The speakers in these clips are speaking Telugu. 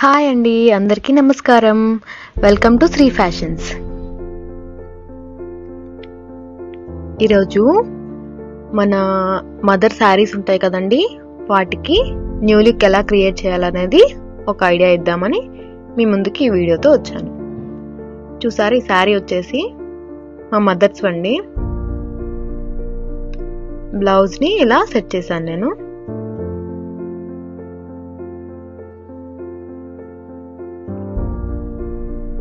హాయ్ అండి అందరికీ నమస్కారం. వెల్కమ్ టు శ్రీ ఫ్యాషన్స్ ఈరోజు మన మదర్ శారీస్ ఉంటాయి కదండి వాటికి న్యూ లుక్ ఎలా క్రియేట్ చేయాలనేది ఒక ఐడియా ఇద్దామని మీ ముందుకి ఈ వీడియోతో వచ్చాను. చూసారు ఈ శారీ వచ్చేసి మా మదర్స్ అండి బ్లౌజ్ని ఇలా సెట్ చేశాను నేను.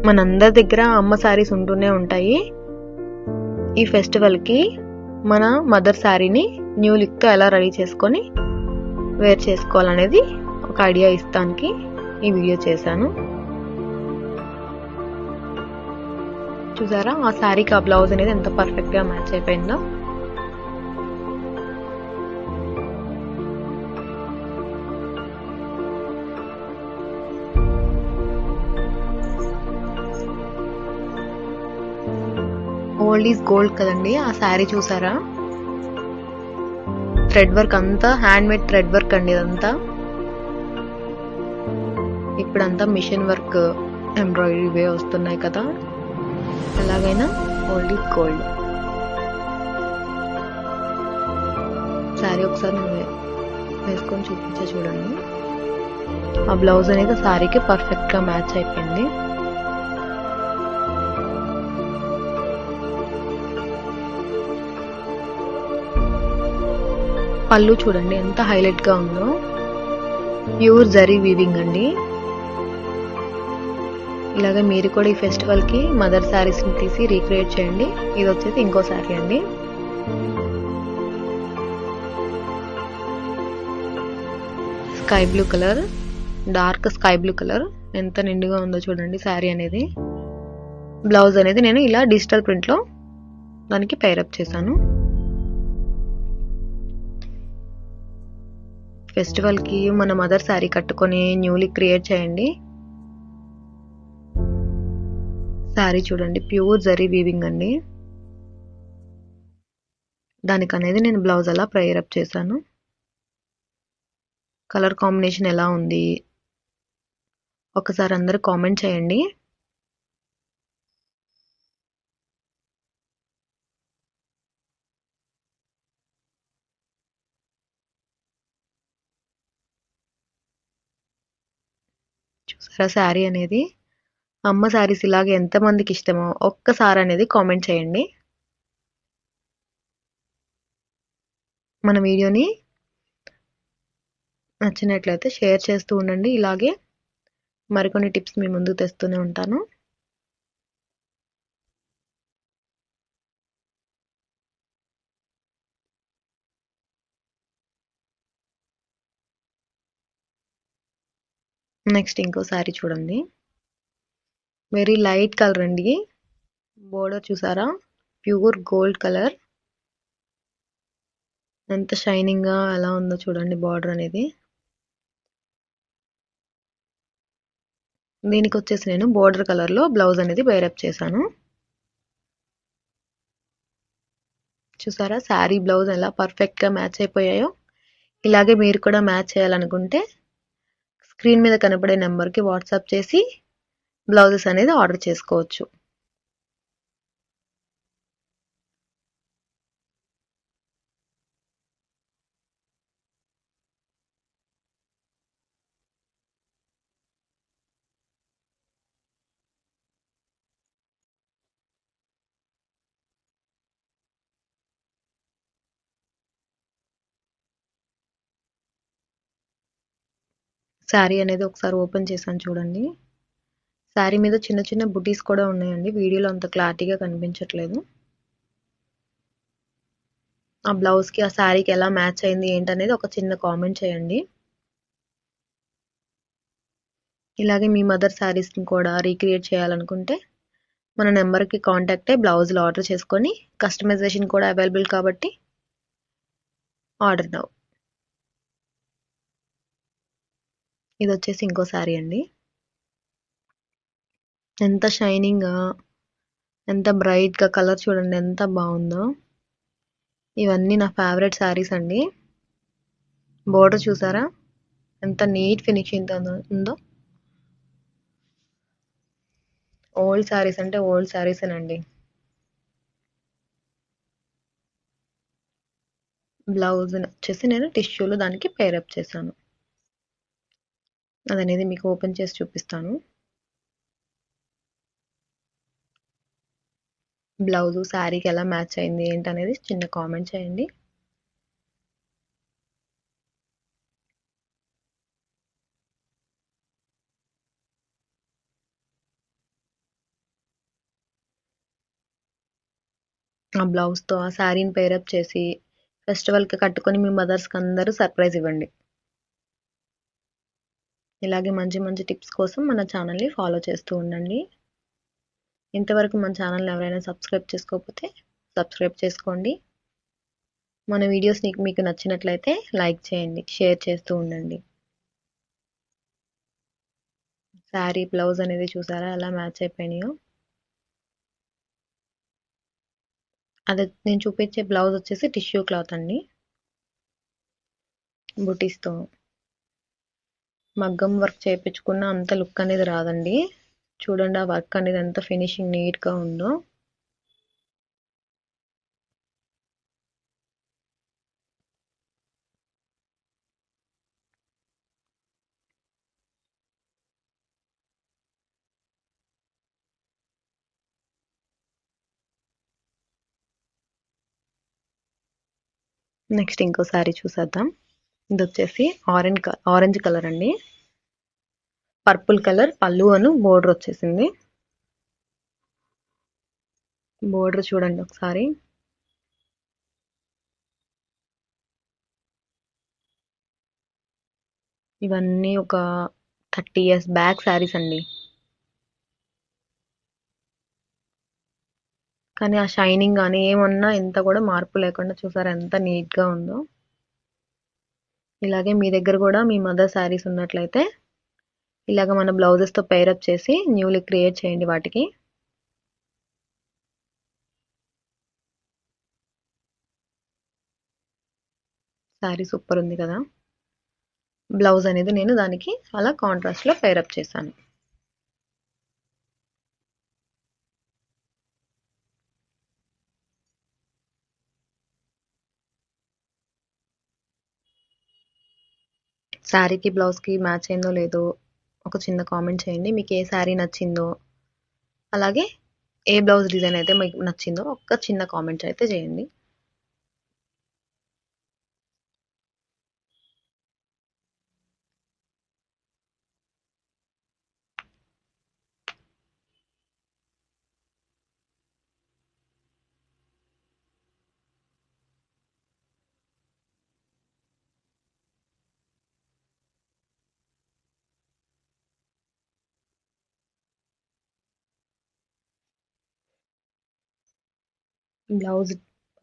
మనందరి దగ్గర అమ్మ శారీస్ ఉంటూనే ఉంటాయి. ఈ ఫెస్టివల్కి మన మదర్ శారీని న్యూ లుక్తో ఎలా రెడీ చేసుకొని వేర్ చేసుకోవాలనేది ఒక ఐడియా ఇస్తానికి ఈ వీడియో చేశాను. చూసారా? ఆ శారీకి ఆ బ్లౌజ్ అనేది ఎంత పర్ఫెక్ట్గా మ్యాచ్ అయిపోయిందో? గోల్డ్ ఈజ్ గోల్డ్ కదండి. ఆ శారీ చూసారా? థ్రెడ్ వర్క్ అంతా హ్యాండ్ మేడ్ థ్రెడ్ వర్క్ అండి ఇదంతా. ఇప్పుడంతా మిషన్ వర్క్ ఎంబ్రాయిడరీ వే వస్తున్నాయి కదా. ఎలాగైనా ఓల్డ్ ఈజ్ గోల్డ్ శారీ ఒకసారి నేను వేసుకొని చూపించే చూడండి. ఆ బ్లౌజ్ అనేది శారీకి పర్ఫెక్ట్గా మ్యాచ్ అయిపోయింది. పళ్ళు చూడండి ఎంత హైలైట్గా ఉందో. ప్యూర్ జరీ వీవింగ్ అండి. ఇలాగ మీరు కూడా ఈ ఫెస్టివల్కి మదర్ శారీస్ని తీసి రీక్రియేట్ చేయండి. ఇది వచ్చేసి ఇంకో శారీ అండి. Sky blue colour dark sky blue colour ఎంత నిండుగా ఉందో చూడండి శారీ అనేది. బ్లౌజ్ అనేది నేను ఇలా డిజిటల్ ప్రింట్లో దానికి పైరప్ చేశాను. ఫెస్టివల్కి మన మదర్ శారీ కట్టుకొని న్యూలీ క్రియేట్ చేయండి. శారీ చూడండి ప్యూర్ జరీ వీవింగ్ అండి. దానికి అనేది నేను బ్లౌజ్ అలా ప్రేయరప్ చేశాను. కలర్ కాంబినేషన్ ఎలా ఉంది? ఒకసారి అందరు కామెంట్ చేయండి. చూసారా? శారీ అనేది. అమ్మ శారీస్ ఇలాగే ఎంతమందికి ఇష్టమో ఒక్కసారి అనేది కామెంట్ చేయండి. మన వీడియోని నచ్చినట్లయితే షేర్ చేస్తూ ఉండండి. ఇలాగే మరికొన్ని టిప్స్ మీ ముందుకు తెస్తూనే ఉంటాను. నెక్స్ట్ ఇంకో శారీ చూడండి. వెరీ లైట్ కలర్ అండి. బోర్డర్ చూసారా? ప్యూర్ గోల్డ్ కలర్ ఎంత షైనింగ్గా ఎలా ఉందో చూడండి బార్డర్ అనేది. దీనికి వచ్చేసి నేను బోర్డర్ కలర్లో బ్లౌజ్ అనేది బైరప్ చేశాను. చూసారా? శారీ బ్లౌజ్ ఎలా పర్ఫెక్ట్గా మ్యాచ్ అయిపోయాయో. ఇలాగే మీరు కూడా మ్యాచ్ చేయాలనుకుంటే స్క్రీన్ మీద కనపడే నెంబర్కి వాట్సాప్ చేసి బ్లౌజెస్ అనేది ఆర్డర్ చేసుకోవచ్చు. శారీ అనేది ఒకసారి ఓపెన్ చేశాను చూడండి. శారీ మీద చిన్న చిన్న బుటీస్ కూడా ఉన్నాయండి. వీడియోలో అంత క్లారిటీగా కనిపించట్లేదు. ఆ బ్లౌజ్కి ఆ శారీకి ఎలా మ్యాచ్ అయింది ఏంటనేది ఒక చిన్న కామెంట్ చేయండి. ఇలాగే మీ మదర్ శారీస్ని కూడా రీక్రియేట్ చేయాలనుకుంటే మన నెంబర్కి కాంటాక్ట్ అయ్యి బ్లౌజులు ఆర్డర్ చేసుకొని కస్టమైజేషన్ కూడా అవైలబుల్ కాబట్టి ఆర్డర్ నౌ. ఇది వచ్చేసి ఇంకో శారీ అండి. ఎంత షైనింగ్గా ఎంత బ్రైట్గా కలర్ చూడండి ఎంత బాగుందో. ఇవన్నీ నా ఫేవరెట్ శారీస్ అండి. బోర్డర్ చూసారా? ఎంత నీట్ ఫినిషింగ్ ఉందో ఓల్డ్ శారీస్ అంటే ఓల్డ్ శారీసేనండి. బ్లౌజ్ వచ్చేసి నేను టిష్యూలు దానికి పేరప్ చేశాను. అదనేది మీకు ఓపెన్ చేసి చూపిస్తాను. బ్లౌజు శారీకి ఎలా మ్యాచ్ అయింది ఏంటనేది చిన్న కామెంట్ చేయండి. ఆ బ్లౌజ్తో ఆ శారీని పేరప్ చేసి ఫెస్టివల్కి కట్టుకొని మీ మదర్స్కి అందరూ సర్ప్రైజ్ ఇవ్వండి. ఇలాగే మంచి మంచి టిప్స్ కోసం మన ఛానల్ని ఫాలో చేస్తూ ఉండండి. ఇంతవరకు మన ఛానల్ని ఎవరైనా సబ్స్క్రైబ్ చేసుకోకపోతే సబ్స్క్రైబ్ చేసుకోండి. మన వీడియోస్ మీకు నచ్చినట్లయితే లైక్ చేయండి షేర్ చేస్తూ ఉండండి. శారీ బ్లౌజ్ అనేది చూసారా? ఎలా మ్యాచ్ అయిపోయినాయో? అది నేను చూపించే బ్లౌజ్ వచ్చేసి టిష్యూ క్లాత్ అండి. బుటీస్తో. మగ్గం వర్క్ చేయించుకున్న అంత లుక్ అనేది రాదండి. చూడండి ఆ వర్క్ అనేది ఎంత ఫినిషింగ్ నీట్గా ఉందో. నెక్స్ట్ ఇంకో శారీ చూసేద్దాం. ఇది వచ్చేసి ఆరెంజ్ ఆరెంజ్ కలర్ అండి. పర్పుల్ కలర్ పళ్ళు అను బోర్డర్ వచ్చేసింది. బోర్డర్ చూడండి ఒకసారి. ఇవన్నీ ఒక థర్టీ ఇయర్స్ బ్యాక్ శారీస్ అండి. కానీ ఆ షైనింగ్ కానీ ఏమన్నా ఎంత కూడా మార్పు లేకుండా చూసారా ఎంత నీట్గా ఉందో. ఇలాగే మీ దగ్గర కూడా మీ మదర్ శారీస్ ఉన్నట్లయితే ఇలాగ మన బ్లౌజెస్తో పేరప్ చేసి న్యూలీ క్రియేట్ చేయండి వాటికి. శారీ సూపర్ ఉంది కదా. బ్లౌజ్ అనేది నేను దానికి అలా కాంట్రాస్ట్లో పేరప్ చేశాను. శారీకి బ్లౌజ్కి మ్యాచ్ అయిందో లేదో ఒక చిన్న కామెంట్ చేయండి. మీకు ఏ శారీ నచ్చిందో అలాగే ఏ బ్లౌజ్ డిజైన్ అయితే మీకు నచ్చిందో ఒక చిన్న కామెంట్ అయితే చేయండి. బ్లౌజ్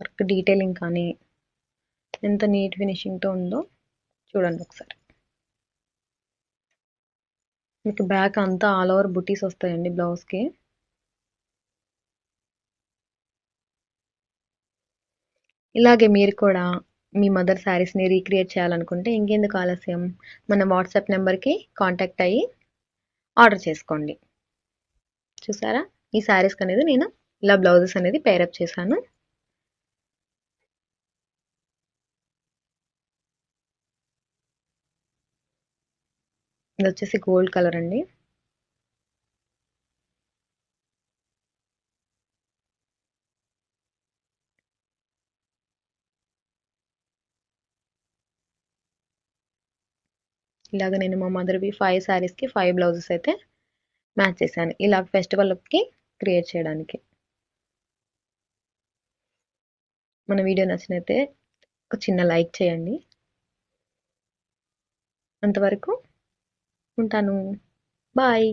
వర్క్ డీటెయిలింగ్ కానీ ఎంత నీట్ ఫినిషింగ్తో ఉందో చూడండి ఒకసారి. మీకు బ్యాక్ అంతా ఆల్ ఓవర్ బుటీస్ వస్తాయండి బ్లౌజ్కి ఇలాగే మీరు కూడా మీ మదర్ శారీస్ని రీక్రియేట్ చేయాలనుకుంటే ఇంకెందుకు ఆలస్యం? మన వాట్సాప్ నెంబర్కి కాంటాక్ట్ అయ్యి ఆర్డర్ చేసుకోండి. చూసారా? ఈ శారీస్కి అనేది నేను ఇలా బ్లౌజెస్ అనేది పేరప్ చేశాను. ఇది వచ్చేసి గోల్డ్ కలర్ అండి. ఇలాగ నేను మా మదర్వి ఫైవ్ శారీస్కి ఫైవ్ బ్లౌజెస్ అయితే మ్యాచ్ చేశాను. ఇలా ఫెస్టివల్కి క్రియేట్ చేయడానికి. మన వీడియో నచ్చినైతే ఒక చిన్న లైక్ చేయండి. అంతవరకు ఉంటాను. బాయ్.